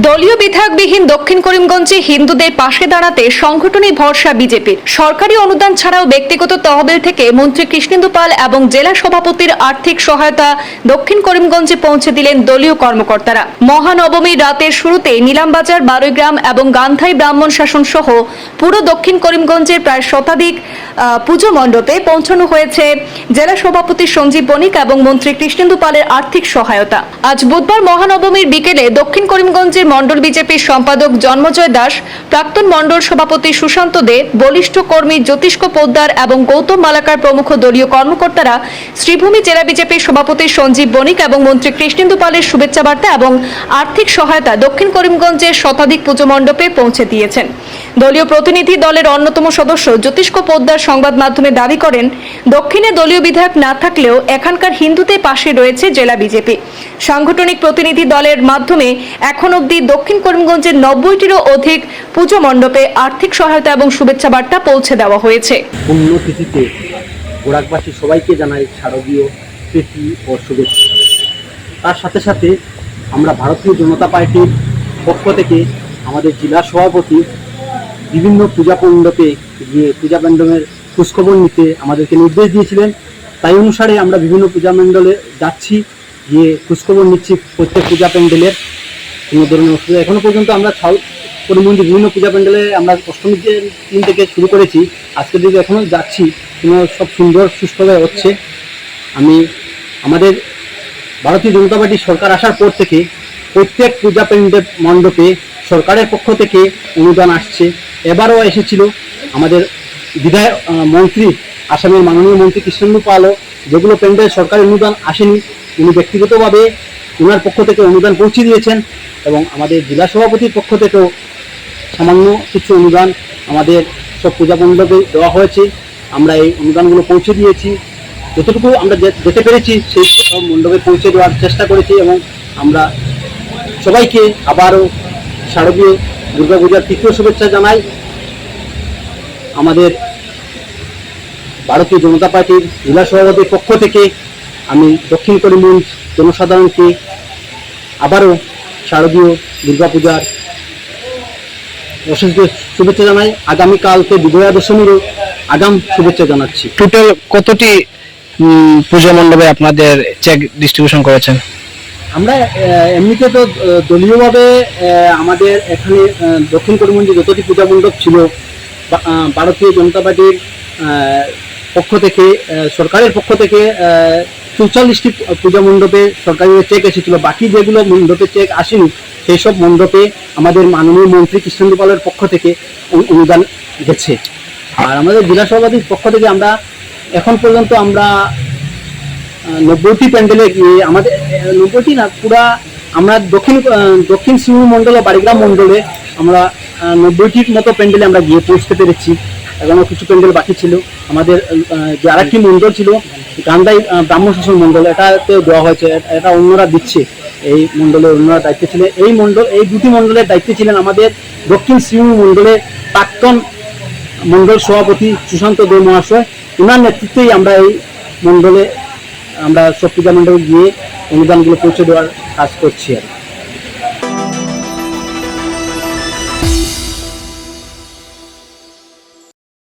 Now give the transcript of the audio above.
দলীয় বিধায়কবিহীন দক্ষিণ করিমগঞ্জে হিন্দুদের পাশে দাঁড়াতে সংগঠনী ভরসা বিজেপির। সরকারি অনুদান ছাড়াও ব্যক্তিগত তহবিল থেকে মন্ত্রী কৃষ্ণেন্দু পাল এবং জেলা সভাপতির আর্থিক সহায়তা দক্ষিণ করিমগঞ্জে পৌঁছে দিলেন দলীয় কর্মকর্তারা। মহানবমীর রাতের শুরুতে নিলামবাজার বারৈগ্রাম এবং গান্ধাই ব্রাহ্মণ শাসন সহ পুরো দক্ষিণ করিমগঞ্জের প্রায় শতাধিক পুজো মণ্ডপে পৌঁছানো হয়েছে জেলা সভাপতি সঞ্জীব বণিক এবং মন্ত্রী কৃষ্ণেন্দু পালের আর্থিক সহায়তা। আজ বুধবার মহানবমীর বিকেলে দক্ষিণ করিমগঞ্জের মণ্ডল বিজেপির সম্পাদক জন্মজয় দাস, প্রাক্তন মণ্ডল সভাপতি সুশান্ত দে, বলিষ্ঠ কর্মী জ্যোতিষ্ক পোদ্দার এবং গৌতম মালাকার প্রমুখ দলীয় কর্মকর্তারা শ্রীভূমি জেলা বিজেপির সভাপতি সঞ্জীব বণিক এবং মন্ত্রী কৃষ্ণেন্দু পালের শুভেচ্ছা বার্তা এবং আর্থিক সহায়তা দক্ষিণ করিমগঞ্জের শতাধিক পুজো মণ্ডপে পৌঁছে দিয়েছেন। দলীয় প্রতিনিধি দলের অন্যতম সদস্য জ্যোতিষ্ক পোদ্দার সংবাদ মাধ্যমে দাবি করেন, দক্ষিণে দলীয় বিধায়ক না থাকলেও এখানকার হিন্দুদের পাশে রয়েছে জেলা বিজেপি। সাংগঠনিক প্রতিনিধি দলের মাধ্যমে এখন অবধি দক্ষিণ করিমগঞ্জের নব্বইটিরও অধিক পুজো মণ্ডপে আর্থিক সহায়তা এবং শুভেচ্ছা বার্তা পৌঁছে দেওয়া হয়েছে। সবাইকে জানাই ও শুভেচ্ছা। তার সাথে সাথে আমরা ভারতীয় জনতা পার্টির পক্ষ থেকে আমাদের জেলা সভাপতি বিভিন্ন পূজা মণ্ডপে গিয়ে পূজা মণ্ডপের খোঁজখবর নিতে আমাদেরকে নির্দেশ দিয়েছিলেন। তাই অনুসারে আমরা বিভিন্ন পূজা মণ্ডলে যাচ্ছি, গিয়ে খোঁজখবর নিচ্ছি প্রত্যেক পূজা প্যান্ডেলের কোনো ধরনের অসুবিধা এখনও পর্যন্ত আমরা ছাউ করিমগঞ্জে বিভিন্ন পূজা প্যান্ডেলে আমরা অষ্টমীর দিন থেকে শুরু করেছি। আজকের দিকে এখনও যাচ্ছি, কোনো সব সুন্দর সুস্থভাবে হচ্ছে। আমি, আমাদের ভারতীয় জনতা পার্টির সরকার আসার পর থেকে প্রত্যেক পূজা প্যান্ডেল মণ্ডপে সরকারের পক্ষ থেকে অনুদান আসছে। এবারও এসেছিল আমাদের বিধায়ক মন্ত্রী, আসামের মাননীয় মন্ত্রী কৃষ্ণেন্দু পালও, যেগুলো প্যান্ডেল সরকারি অনুদান আসেনি। উনি ব্যক্তিগতভাবে ওনার পক্ষ থেকে অনুদান পৌঁছে দিয়েছেন এবং আমাদের জেলা সভাপতির পক্ষ থেকেও সামান্য কিছু অনুদান আমাদের সব পূজা মণ্ডপে দেওয়া হয়েছে। আমরা এই অনুদানগুলো পৌঁছে দিয়েছি। যতটুকু আমরা যেতে পেরেছি, সেই সব মণ্ডপে পৌঁছে দেওয়ার চেষ্টা করেছি এবং আমরা সবাইকে আবারও শারদীয় দুর্গাপূজার তৃতীয় শুভেচ্ছা জানাই আমাদের ভারতীয় জনতা পার্টির জেলা সভাপতির পক্ষ থেকে আমি দক্ষিণ করিমগঞ্জ জনসাধারণকে আবারও শারদীয় দুর্গাপূজার অশেষ শুভেচ্ছা জানাই। আগামীকালকে বিজয়া দশমীরও আগাম শুভেচ্ছা জানাচ্ছি। টোটাল কতটি পূজা মণ্ডপে আপনাদের চেক ডিস্ট্রিবিউশন করেছেন? আমরা এমনিতে তো দলীয়ভাবে আমাদের এখানে দক্ষিণ করিমগঞ্জে যতটি পূজা মণ্ডপ ছিল ভারতীয় জনতা পার্টির পক্ষ থেকে সরকারের পক্ষ থেকে চৌচল্লিশটি পূজা মণ্ডপে সরকারি চেক এসেছিল, বাকি যেগুলো মণ্ডপে চেক আসেনি, সেই সব মণ্ডপে আমাদের মাননীয় মন্ত্রী কৃষ্ণেন্দু পালের পক্ষ থেকে অনুদান গেছে। আর আমাদের জেলা সভাপতির পক্ষ থেকে আমরা, এখন পর্যন্ত আমরা নব্বইটি প্যান্ডেলে গিয়ে আমাদের নব্বইটি না পুরা আমরা দক্ষিণ দক্ষিণ সিংহ মণ্ডল ও বাড়িগ্রাম মণ্ডলে আমরা নব্বইটির মতো প্যান্ডেলে আমরা গিয়ে পৌঁছতে পেরেছি। এখনও কিছু প্যান্ডেল বাকি ছিল। আমাদের যে আরেকটি মণ্ডল ছিল গান্ধাই আহ, ব্রাহ্মণ শাসন মণ্ডল এটাতে দেওয়া হয়েছে এটা অন্যরা দিচ্ছে। এই মণ্ডলে অন্যরা দায়িত্বে ছিলেন। এই মণ্ডল এই দুটি মণ্ডলের দায়িত্বে ছিলেন আমাদের দক্ষিণ সিংহ মণ্ডলের প্রাক্তন মণ্ডল সভাপতি সুশান্ত দে মহাশয়। ওনার নেতৃত্বেই আমরা এই মণ্ডলে আমরা সব মণ্ডপে গিয়ে অনুদানগুলো পৌঁছে দেওয়ার কাজ করছি আর।